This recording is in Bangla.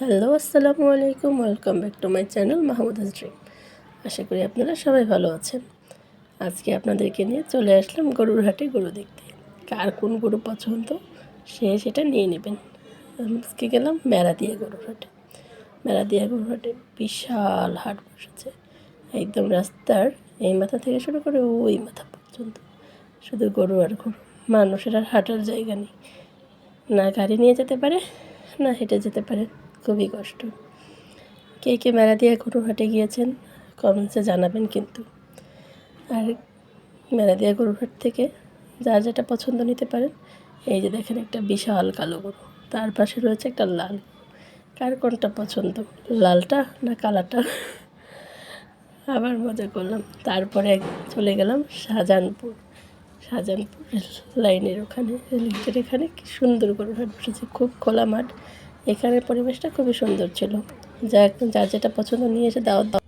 হ্যালো, আসসালামু আলাইকুম। Welcome back to my channel Mahmuda's dream আশা করি আপনারা সবাই ভালো আছেন। আজকে আপনাদেরকে নিয়ে চলে আসলাম গরুর হাটে গরু দেখতে। কার কোন গরু পছন্দ, সে সেটা নিয়ে নেবেন। আজকে গেলাম মেরাদিয়া গরুর হাটে। মেরাদিয়া গরুর হাটে বিশাল হাট বসেছে। একদম রাস্তার এই মাথা থেকে শুরু করে ওই মাথা পর্যন্ত। শুধু গরু আর গরু। মানুষের আর হাঁটার জায়গা নেই। না গাড়ি নিয়ে যেতে পারে, না হেঁটে যেতে পারে। খুবই কষ্ট। কে কে মেলা দিয়ে গরু হাটে গিয়েছেন কমেন্টসে জানাবেন কিন্তু। আর মেলা দিয়ে গরুর হাট থেকে যার যেটা পছন্দ নিতে পারেন, এই যে দেখেন একটা বিশাল কালো গরু, তার পাশে রয়েছে একটা লাল। কার কোনটা পছন্দ, লালটা না কালাটা আবার মজা করলাম। তারপরে চলে গেলাম শাহজাহানপুর। শাহজাহানপুর লাইনের ওখানে এখানে, কি সুন্দর করে হাট বসেছে খুব খোলা মাঠ। এখানের পরিবেশটা খুবই সুন্দর ছিল। যা যার যেটা পছন্দ নিয়ে এসে দাওয়াত দাও